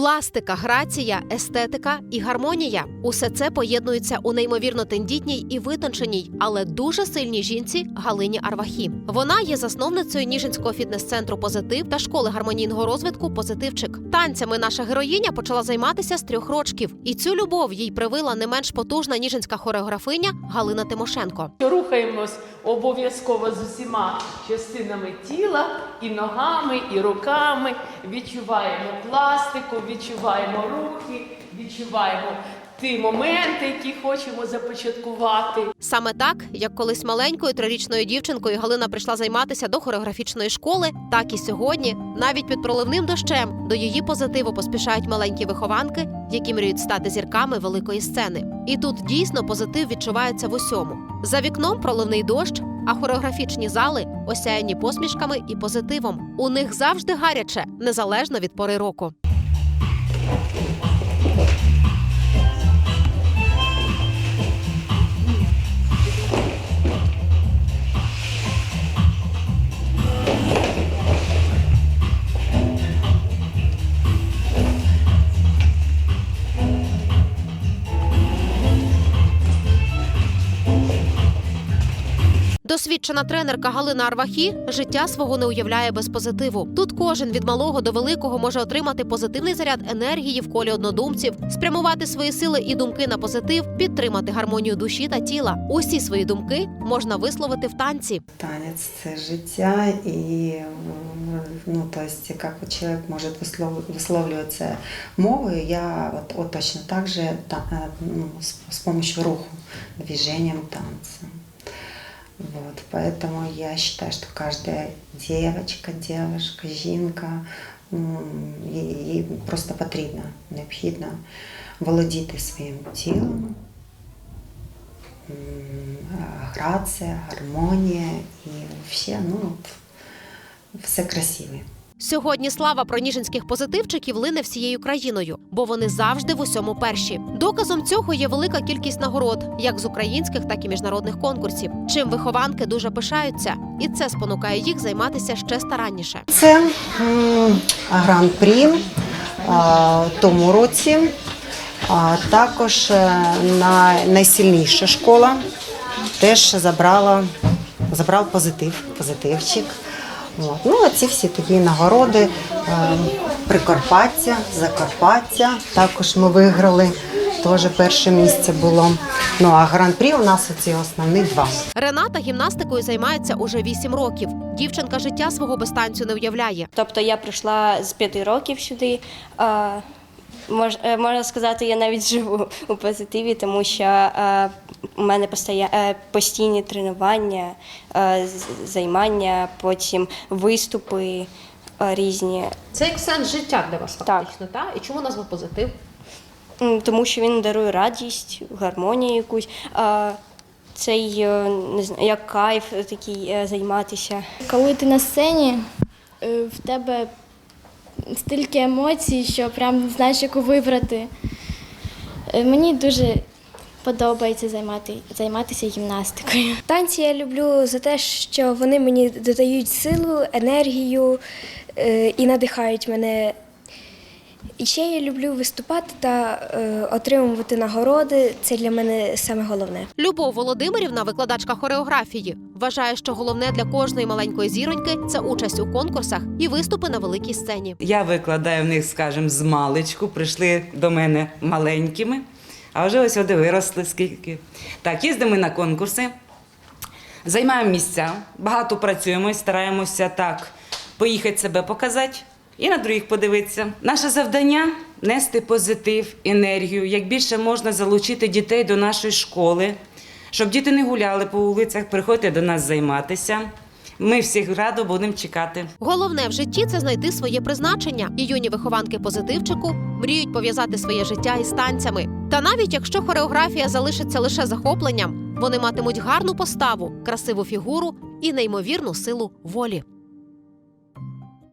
Пластика, грація, естетика і гармонія усе це поєднується у неймовірно тендітній і витонченій, але дуже сильній жінці Галині Арвахі. Вона є засновницею Ніжинського фітнес-центру Позитив та школи гармонійного розвитку Позитивчик. Танцями наша героїня почала займатися з трьох рочків, і цю любов їй привила не менш потужна ніжинська хореографиня Галина Тимошенко. Рухаємось обов'язково з усіма частинами тіла, і ногами, і руками. Відчуваємо пластику, відчуваємо рухи, відчуваємо ті моменти, які хочемо започаткувати. Саме так, як колись маленькою трирічною дівчинкою Галина прийшла займатися до хореографічної школи, так і сьогодні, навіть під проливним дощем, до її позитиву поспішають маленькі вихованки, які мріють стати зірками великої сцени. І тут дійсно позитив відчувається в усьому. За вікном проливний дощ, а хореографічні зали осяяні посмішками і позитивом. У них завжди гаряче, незалежно від пори року. Досвідчена тренерка Галина Арвахі життя свого не уявляє без позитиву. Тут кожен від малого до великого може отримати позитивний заряд енергії в колі однодумців, спрямувати свої сили і думки на позитив, підтримати гармонію душі та тіла. Усі свої думки можна висловити в танці. Танець це життя, і ну, то есть, как вот человек может выслов- висловлюватися мовою, я вот, вот точно так же та, э, ну, с помощью руху, движением танца. Вот, поэтому я считаю, что каждая девочка, девушка, жінка, м, їй їй просто потрібно, необхідно володіти своїм тілом, м, а, грація, гармонія і все, ну, от, все красиве. Сьогодні слава про ніжинських позитивчиків лине всією країною, бо вони завжди в усьому перші. Доказом цього є велика кількість нагород, як з українських, так і міжнародних конкурсів. Чим вихованки дуже пишаються, і це спонукає їх займатися ще старанніше. Це гран-прі тому році. А також е, на найсильніша школа теж забрала, забрав позитив, позитивчик. От. Ну, а ці всі такі нагороди е, Прикарпаття, Закарпаття. Також ми виграли. Теж перше місце було. Ну а гран-прі у нас оці основні два. Рената гімнастикою займається уже вісім років. Дівчинка життя свого без танцю не уявляє. Тобто я прийшла з п'яти років сюди. А, мож, е, можна сказати, я навіть живу у позитиві, тому що е, у мене постоя, е, постійні тренування, е, займання, потім виступи е, різні. Це як сенс життя для вас фактично, та і чому назва позитив? М, Тому що він дарує радість, гармонію якусь. А, цей е, не знаю, як кайф такий е, займатися. Коли ти на сцені, е, в тебе стільки емоцій, що прям не знаєш, яку вибрати. Е, Мені дуже подобається займати, займатися гімнастикою. Танці я люблю за те, що вони мені додають силу, енергію е, і надихають мене. І ще я люблю виступати та е, отримувати нагороди. Це для мене саме головне. Любов Володимирівна, викладачка хореографії, вважає, що головне для кожної маленької зіроньки це участь у конкурсах і виступи на великій сцені. Я викладаю в них, скажімо, з маличку, прийшли до мене маленькими, а вже ось вони виросли скільки. Так, їздимо на конкурси, займаємо місця, багато працюємо і стараємося так поїхати себе показати і на других подивитися. Наше завдання нести позитив, енергію, як більше можна залучити дітей до нашої школи, щоб діти не гуляли по вулицях, приходьте до нас займатися. Ми всіх радо будемо чекати. Головне в житті це знайти своє призначення. І юні вихованки позитивчику мріють пов'язати своє життя із танцями. Та навіть якщо хореографія залишиться лише захопленням, вони матимуть гарну поставу, красиву фігуру і неймовірну силу волі.